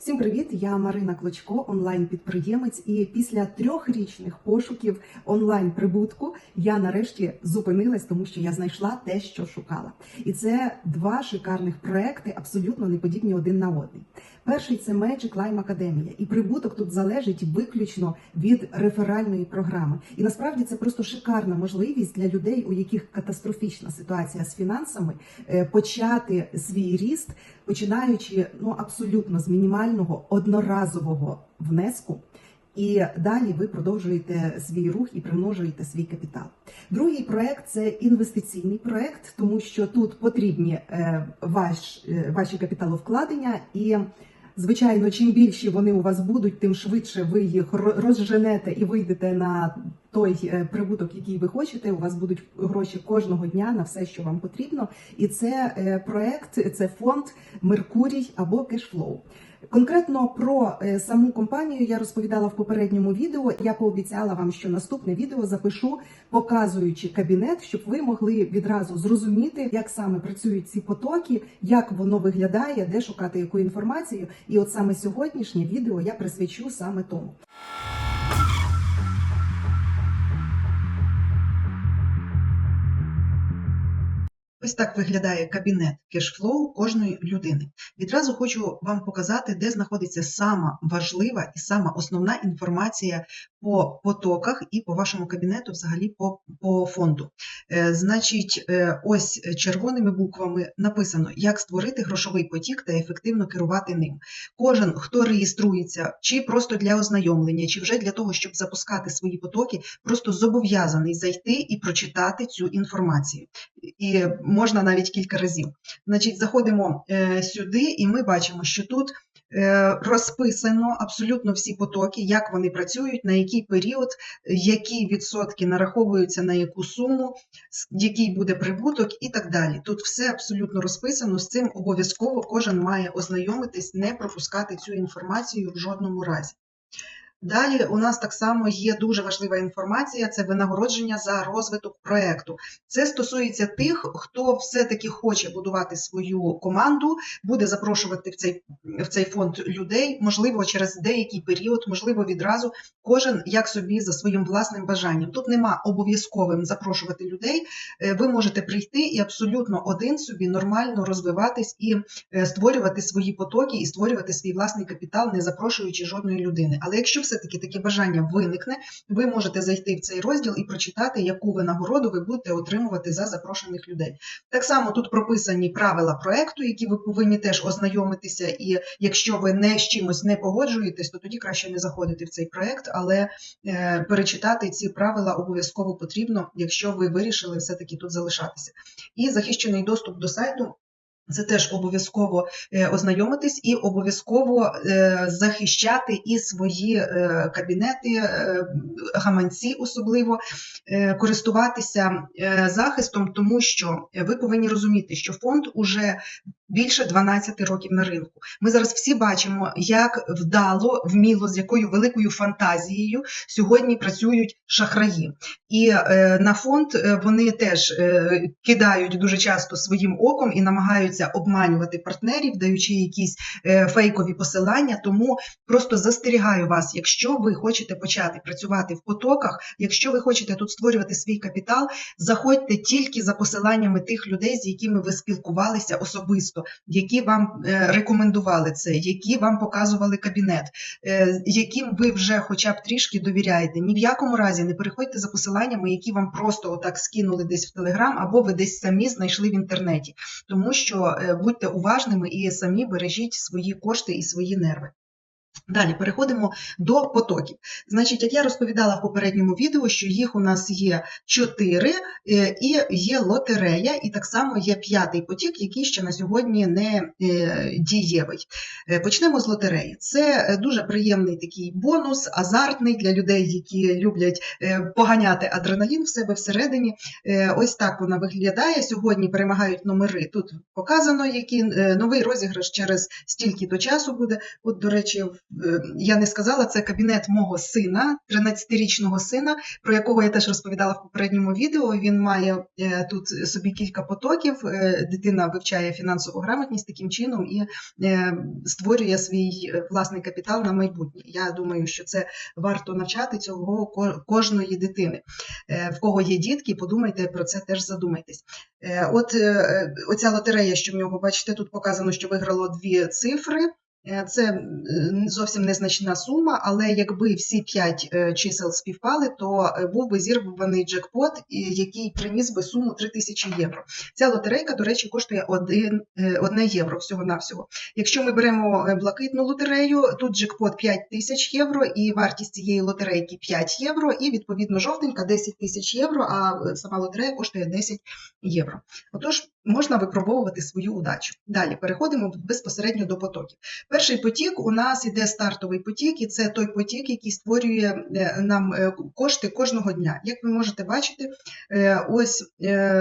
Всім привіт! Я Марина Клочко, онлайн-підприємець. І після трьохрічних пошуків онлайн прибутку я нарешті зупинилась, тому що я знайшла те, що шукала. І це два шикарних проекти, абсолютно не подібні один на один. Перший це Magic Lime Academia. і прибуток тут залежить виключно від реферальної програми. І насправді це просто шикарна можливість для людей, у яких катастрофічна ситуація з фінансами, е, почати свій ріст, починаючи ну абсолютно з мінімального одноразового внеску. І далі ви продовжуєте свій рух і примножуєте свій капітал. Другий проект це інвестиційний проект, тому що тут потрібні е, ваш, е, ваші капіталовкладення, і звичайно, чим більші вони у вас будуть, тим швидше ви їх розженете і вийдете на той е, прибуток, який ви хочете. У вас будуть гроші кожного дня на все, що вам потрібно. І це проект, це фонд Меркурій або Кешфлоу. Конкретно про е, саму компанію я розповідала в попередньому відео. Я пообіцяла вам, що наступне відео запишу, показуючи кабінет, щоб ви могли відразу зрозуміти, як саме працюють ці потоки, як воно виглядає, де шукати яку інформацію. І от саме сьогоднішнє відео я присвячу саме тому. Ось так виглядає кабінет кешфлоу кожної людини. Відразу хочу вам показати, де знаходиться сама важлива і сама основна інформація по потоках і по вашому кабінету, взагалі по, по фонду. Е, значить, е, ось червоними буквами написано, як створити грошовий потік та ефективно керувати ним. Кожен, хто реєструється, чи просто для ознайомлення, чи вже для того, щоб запускати свої потоки, просто зобов'язаний зайти і прочитати цю інформацію і можна навіть кілька разів. Значить, заходимо е, сюди, і ми бачимо, що тут розписано абсолютно всі потоки, як вони працюють, на який період, які відсотки нараховуються на яку суму, який буде прибуток і так далі. Тут все абсолютно розписано. З цим обов'язково кожен має ознайомитись, не пропускати цю інформацію в жодному разі. Далі у нас так само є дуже важлива інформація це винагородження за розвиток проекту. Це стосується тих, хто все-таки хоче будувати свою команду, буде запрошувати в цей, в цей фонд людей, можливо, через деякий період, можливо, відразу кожен як собі за своїм власним бажанням. Тут нема обов'язковим запрошувати людей. Е, Ви можете прийти і абсолютно один собі нормально розвиватись і е, створювати свої потоки і створювати свій власний капітал, не запрошуючи жодної людини. Але якщо все-таки таке бажання виникне, ви можете зайти в цей розділ і прочитати, яку винагороду ви будете отримувати за запрошених людей. Так само тут прописані правила проекту, які ви повинні теж ознайомитися. І якщо ви не з чимось не погоджуєтесь, то тоді краще не заходити в цей проект, але е, перечитати ці правила обов'язково потрібно, якщо ви вирішили все-таки тут залишатися. І захищений доступ до сайту. Це теж обов'язково е, ознайомитись і обов'язково е, захищати і свої е, кабінети, гаманці, особливо користуватися захистом, тому що ви повинні розуміти, що фонд уже більше 12 років на ринку. Ми зараз всі бачимо, як вдало, вміло, з якою великою фантазією сьогодні працюють шахраї. І е, на фонд е, вони теж е, кидають дуже часто своїм оком і намагаються обманювати партнерів, даючи якісь е, фейкові посилання. Тому просто застерігаю вас, якщо ви хочете почати працювати в потоках, якщо ви хочете тут створювати свій капітал, заходьте тільки за посиланнями тих людей, з якими ви спілкувалися особисто, які вам е, рекомендували це, які вам показували кабінет, е, яким ви вже хоча б трішки довіряєте. Ні в якому разі не переходьте за посиланнями, які вам просто отак скинули десь в Телеграм, або ви десь самі знайшли в інтернеті. Тому що е, будьте уважними і самі бережіть свої кошти і свої нерви. Далі переходимо до потоків. Значить, як я розповідала в попередньому відео, що їх у нас є чотири, е, і є лотерея, і так само є п'ятий потік, який ще на сьогодні не е, дієвий. Е, Почнемо з лотереї. Це дуже приємний такий бонус, азартний для людей, які люблять поганяти адреналін в себе всередині. Ось так вона виглядає. Сьогодні перемагають номери. Тут показано, е, новий розіграш через стільки до часу буде. От, до речі, в я не сказала, це кабінет мого сина, 13-річного сина, про якого я теж розповідала в попередньому відео. Він має е, тут собі кілька потоків. е, Дитина вивчає фінансову грамотність таким чином і е, створює свій е, власний капітал на майбутнє. Я думаю, що це варто навчати цього кожної дитини. Е, В кого є дітки, подумайте про це, теж задумайтесь. Е, От е, е, оця лотерея, що в нього, бачите, тут показано, що виграло дві цифри. Е, Це зовсім незначна сума, але якби всі п'ять е, чисел співпали, то е, був би зірваний джекпот, який приніс би суму 3 тисячі євро. Ця лотерейка, до речі, коштує 1, 1 євро всього-навсього. Якщо ми беремо е, блакитну лотерею, тут джекпот 5 тисяч євро, і вартість цієї лотерейки 5 євро, і відповідно жовтенька 10 тисяч євро, а е, сама лотерея коштує 10 євро. Отож, можна випробовувати свою удачу. Далі переходимо безпосередньо до потоків. Перший потік у нас іде стартовий потік, і це той потік, який створює е, нам е, кошти кожного дня. Як ви можете бачити, е, ось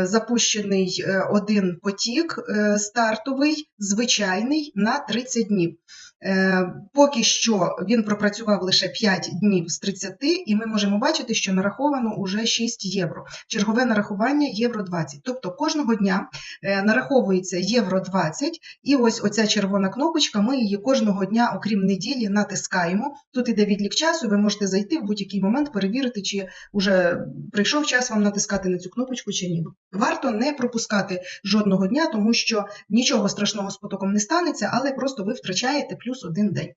запущений один потік стартовий, звичайний на 30 днів. Е, Поки що він пропрацював лише 5 днів з 30, і ми можемо бачити, що нараховано уже 6 євро. Чергове нарахування євро 20. Тобто кожного дня е, нараховується євро 20, і ось оця червона кнопочка, ми її кожного дня, окрім неділі, натискаємо. Тут іде відлік часу, ви можете зайти в будь-який момент, перевірити, чи вже прийшов час вам натискати на цю кнопочку чи ні. Варто не пропускати жодного дня, тому що нічого страшного з потоком не станеться, але просто ви втрачаєте плюс один день.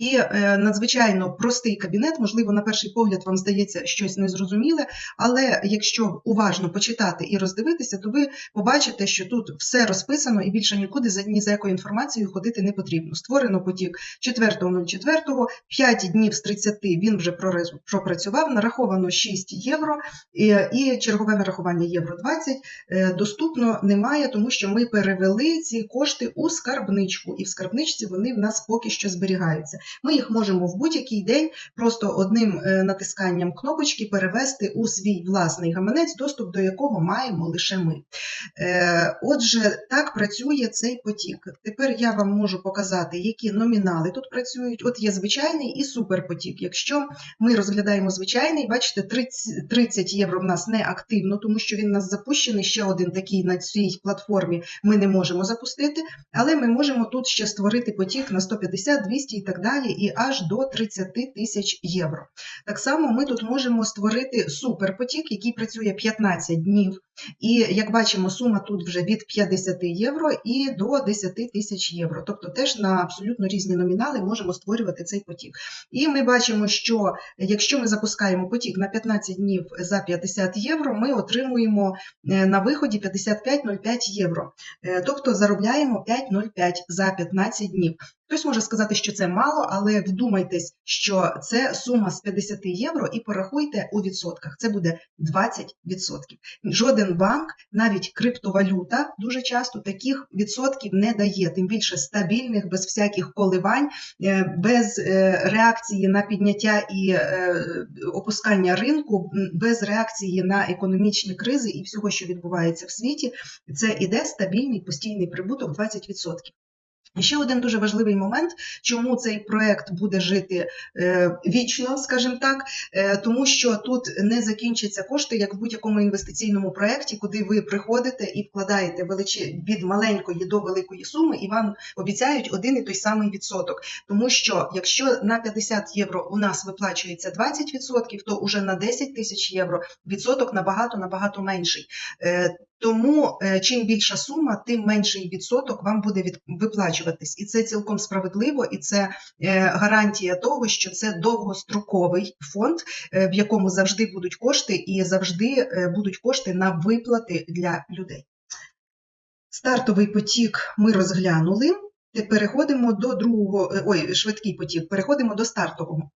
І е, надзвичайно простий кабінет, можливо, на перший погляд вам здається щось незрозуміле, але якщо уважно почитати і роздивитися, то ви побачите, що тут все розписано і більше нікуди за ні за якою інформацією ходити не потрібно. Створено потік 4.04, 5 днів з 30 він вже пропрацював, нараховано 6 євро, і, і чергове нарахування євро 20 е, доступно немає, тому що ми перевели ці кошти у скарбничку, і в скарбничці вони в нас поки що зберігаються. Ми їх можемо в будь-який день просто одним е, натисканням кнопочки перевести у свій власний гаманець, доступ до якого маємо лише ми. Е, Отже, так працює цей потік. Тепер я вам можу показати, які номінали тут працюють. От є звичайний і суперпотік. Якщо ми розглядаємо звичайний, бачите, 30, 30 євро в нас не активно, тому що він у нас запущений. Ще один такий на цій платформі ми не можемо запустити, але ми можемо тут ще створити потік на 150, 200 і так далі, і аж до 30 тисяч євро. Так само ми тут можемо створити суперпотік, який працює 15 днів. І як бачимо, сума тут вже від 50 євро і до 10 тисяч євро. Тобто теж на абсолютно різні номінали можемо створювати цей потік. І ми бачимо, що якщо ми запускаємо потік на 15 днів за 50 євро, ми отримуємо е, на виході 55,05 євро. Е, Тобто заробляємо 5,05 за 15 днів. Хтось може сказати, що це мало, але вдумайтесь, що це сума з 50 євро, і порахуйте у відсотках. Це буде 20%. Жоден банк, навіть криптовалюта, дуже часто таких відсотків не дає, тим більше стабільних, без всяких коливань, е, без е, реакції на підняття і е, опускання ринку, без реакції на економічні кризи і всього, що відбувається в світі. Це іде стабільний постійний прибуток 20%. І ще один дуже важливий момент, чому цей проект буде жити е, вічно, скажімо так, е, тому що тут не закінчаться кошти, як в будь-якому інвестиційному проєкті, куди ви приходите і вкладаєте величі від маленької до великої суми, і вам обіцяють один і той самий відсоток. Тому що якщо на 50 євро у нас виплачується 20%, то уже на 10 тисяч євро відсоток набагато набагато менший. Тому е, чим більша сума, тим менший відсоток вам буде виплачуватись. І це цілком справедливо, і це е, гарантія того, що це довгостроковий фонд, е, в якому завжди будуть кошти і завжди будуть кошти на виплати для людей. Стартовий потік ми розглянули. Переходимо до другого, ой, швидкий потік, переходимо до стартового.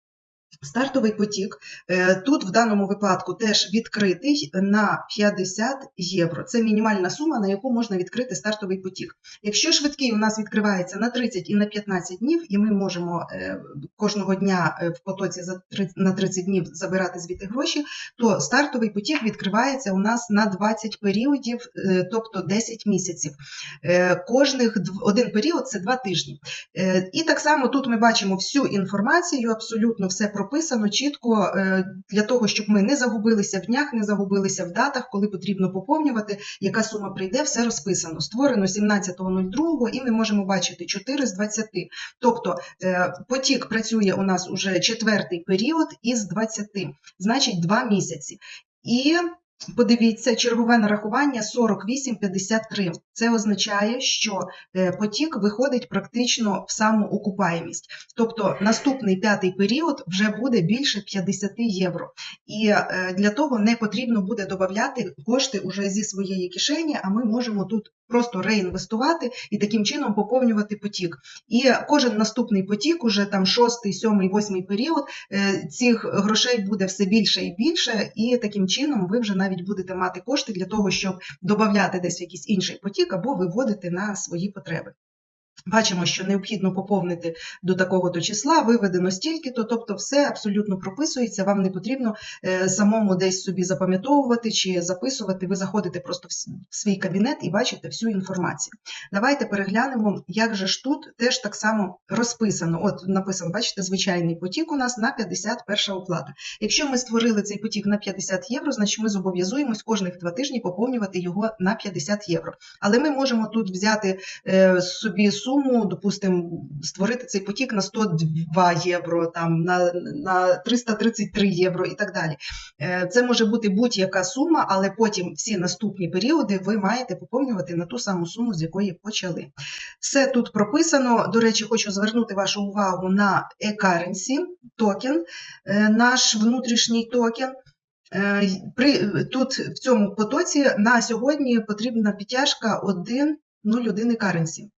Стартовий потік е, тут в даному випадку теж відкритий на 50 євро. Це мінімальна сума, на яку можна відкрити стартовий потік. Якщо швидкий у нас відкривається на 30 і на 15 днів, і ми можемо е, кожного дня е, в потоці на 30 днів забирати звідти гроші, то стартовий потік відкривається у нас на 20 періодів, тобто 10 місяців. Кожних один період це 2 тижні. І так само тут ми бачимо всю інформацію, абсолютно все прописано чітко е, для того, щоб ми не загубилися в днях, не загубилися в датах, коли потрібно поповнювати, яка сума прийде, все розписано. Створено 17.02 і ми можемо бачити 4 з 20. Тобто е, потік працює у нас уже четвертий період із 20, значить 2 місяці. І Подивіться, чергове нарахування 48,53. Це означає, що е, потік виходить практично в саму окупаємість. Тобто наступний п'ятий період вже буде більше 50 євро. І е, для того не потрібно буде додати кошти уже зі своєї кишені, а ми можемо тут просто реінвестувати і таким чином поповнювати потік. І кожен наступний потік, уже там шостий, сьомий, восьмий період, е, цих грошей буде все більше і більше, і таким чином ви вже навіть будете мати кошти для того, щоб додати десь якийсь інший потік або виводити на свої потреби. Бачимо, що необхідно поповнити до такого-то числа, виведено стільки-то, тобто все абсолютно прописується, вам не потрібно е, самому десь собі запам'ятовувати чи записувати. Ви заходите просто в свій кабінет і бачите всю інформацію. Давайте переглянемо, як же ж тут теж так само розписано. От написано, бачите, звичайний потік у нас на 51 оплата. Якщо ми створили цей потік на 50 євро, значить ми зобов'язуємось кожних два тижні поповнювати його на 50 євро. Але ми можемо тут взяти е, собі суму, допустимо, створити цей потік на 102 євро, там на, на 333 євро і так далі. Е, Це може бути будь-яка сума, але потім всі наступні періоди ви маєте поповнювати на ту саму суму, з якої почали. Все тут прописано. До речі, хочу звернути вашу увагу на e-currency токен, е, наш внутрішній токен. Е, При, тут в цьому потоці на сьогодні потрібна підтяжка 1 0,1 currency.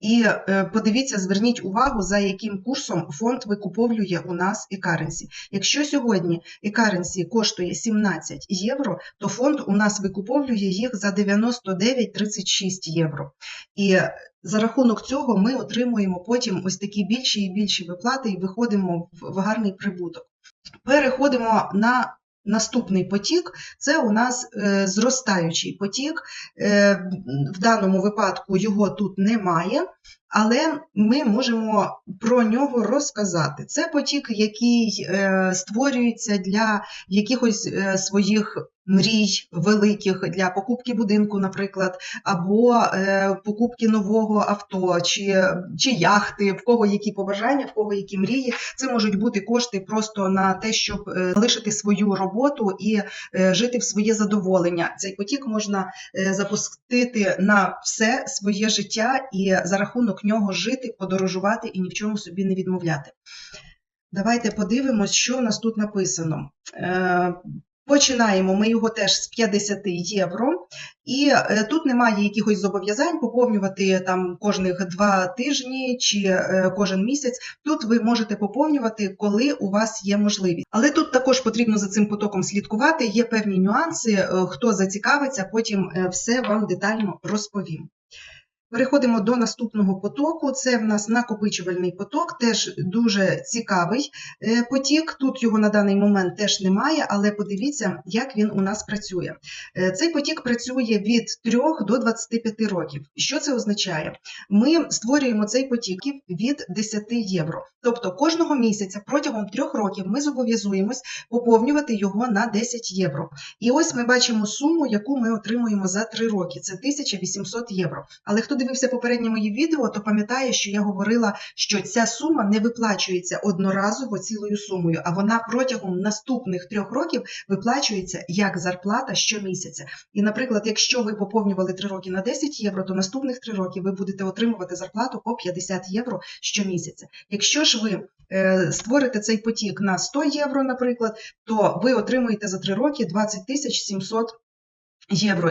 І е, подивіться, зверніть увагу, за яким курсом фонд викуповує у нас e-currency. Якщо сьогодні e-currency коштує 17 євро, то фонд у нас викуповує їх за 99,36 євро. І за рахунок цього ми отримуємо потім ось такі більші і більші виплати і виходимо в гарний прибуток. Переходимо на наступний потік. Це у нас е, зростаючий потік. Е, в даному випадку його тут немає, але ми можемо про нього розказати. Це потік, який е, створюється для якихось е, своїх мрій великих для покупки будинку, наприклад, або е, покупки нового авто, чи, чи яхти, в кого які побажання, в кого які мрії. Це можуть бути кошти просто на те, щоб залишити свою роботу і жити в своє задоволення. Цей потік можна запустити на все своє життя і за рахунок нього жити, подорожувати і ні в чому собі не відмовляти. Давайте подивимось, що в нас тут написано. Е, Починаємо ми його теж з 50 євро, і е, тут немає якихось зобов'язань поповнювати там кожних два тижні чи е, кожен місяць. Тут ви можете поповнювати, коли у вас є можливість. Але тут також потрібно за цим потоком слідкувати. Є певні нюанси. Хто зацікавиться, потім все вам детально розповім. Переходимо до наступного потоку. Це в нас накопичувальний поток, теж дуже цікавий е, потік. Тут його на даний момент теж немає, але подивіться, як він у нас працює. Е, Цей потік працює від 3 до 25 років. Що це означає? Ми створюємо цей потік від 10 євро. Тобто кожного місяця протягом 3 років ми зобов'язуємось поповнювати його на 10 євро. І ось ми бачимо суму, яку ми отримуємо за 3 роки. Це 1800 євро. Але хто дивився попереднє мої відео, то пам'ятає, що я говорила, що ця сума не виплачується одноразово цілою сумою, а вона протягом наступних трьох років виплачується як зарплата щомісяця. І, наприклад, якщо ви поповнювали 3 роки на 10 євро, то наступних 3 роки ви будете отримувати зарплату по 50 євро щомісяця. Якщо ж ви е, створите цей потік на 100 євро, наприклад, то ви отримуєте за 3 роки 20 тисяч 700 євро,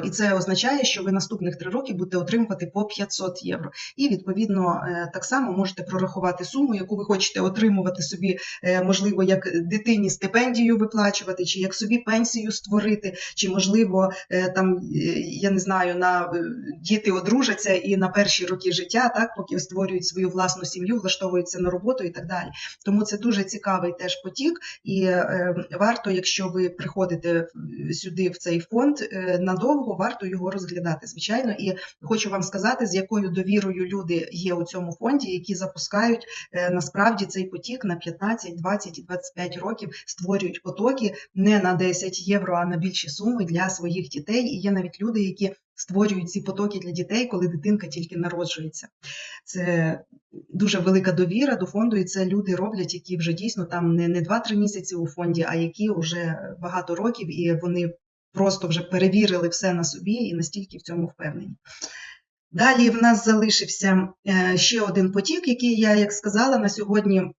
і це означає, що ви наступних три роки будете отримувати по 500 євро. І відповідно е, так само можете прорахувати суму, яку ви хочете отримувати собі, е, можливо, як дитині стипендію виплачувати, чи як собі пенсію створити, чи можливо е, там я не знаю, на діти одружаться і на перші роки життя, так поки створюють свою власну сім'ю, влаштовуються на роботу і так далі. Тому це дуже цікавий теж потік, і варто, якщо ви приходите сюди в цей фонд надовго, варто його розглядати, звичайно. І хочу вам сказати, з якою довірою люди є у цьому фонді, які запускають е, насправді цей потік на 15, 20 і 25 років, створюють потоки не на 10 євро, а на більші суми для своїх дітей. І є навіть люди, які створюють ці потоки для дітей, коли дитинка тільки народжується. Це дуже велика довіра до фонду, і це люди роблять, які вже дійсно там не, не 2-3 місяці у фонді, а які вже багато років, і вони просто вже перевірили все на собі і настільки в цьому впевнені. Далі в нас залишився е, ще один потік, який я, як сказала, на сьогодні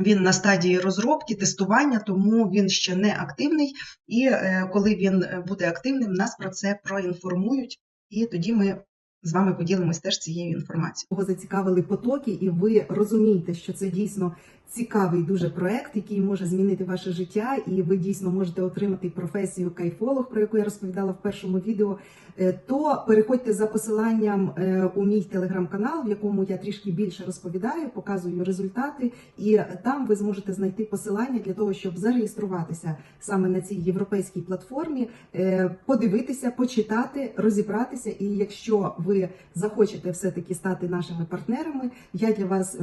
він на стадії розробки, тестування, тому він ще не активний. І е, коли він е, буде активним, нас про це проінформують, і тоді ми з вами поділимось теж цією інформацією. Кого зацікавили потоки, і ви розумієте, що це дійсно цікавий дуже проект, який може змінити ваше життя, і ви дійсно можете отримати професію кайфолог, про яку я розповідала в першому відео. е, То переходьте за посиланням е, у мій телеграм-канал, в якому я трішки більше розповідаю, показую результати, і там ви зможете знайти посилання для того, щоб зареєструватися саме на цій європейській платформі, е, подивитися, почитати, розібратися. І якщо ви захочете все-таки стати нашими партнерами, я для вас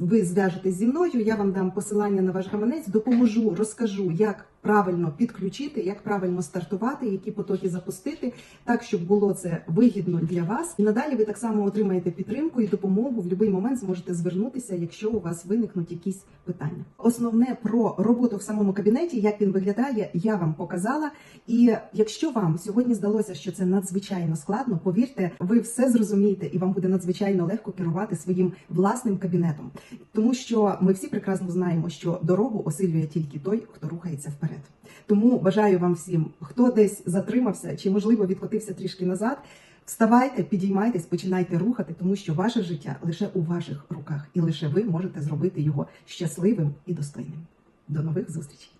ви зв'яжетесь зі мною. Я вам дам посилання на ваш гаманець, допоможу, розкажу, як правильно підключити, як правильно стартувати, які потоки запустити, так щоб було це вигідно для вас. І надалі ви так само отримаєте підтримку і допомогу в будь-який момент зможете звернутися, якщо у вас виникнуть якісь питання. Основне про роботу в самому кабінеті, як він виглядає, я вам показала. І якщо вам сьогодні здалося, що це надзвичайно складно, повірте, ви все зрозумієте, і вам буде надзвичайно легко керувати своїм власним кабінетом, тому що ми всі прекрасно знаємо, що дорогу осилює тільки той, хто рухається вперед. Тому бажаю вам всім, хто десь затримався чи можливо відкотився трішки назад. Вставайте, підіймайтесь, починайте рухати, тому що ваше життя лише у ваших руках, і лише ви можете зробити його щасливим і достойним. До нових зустрічей!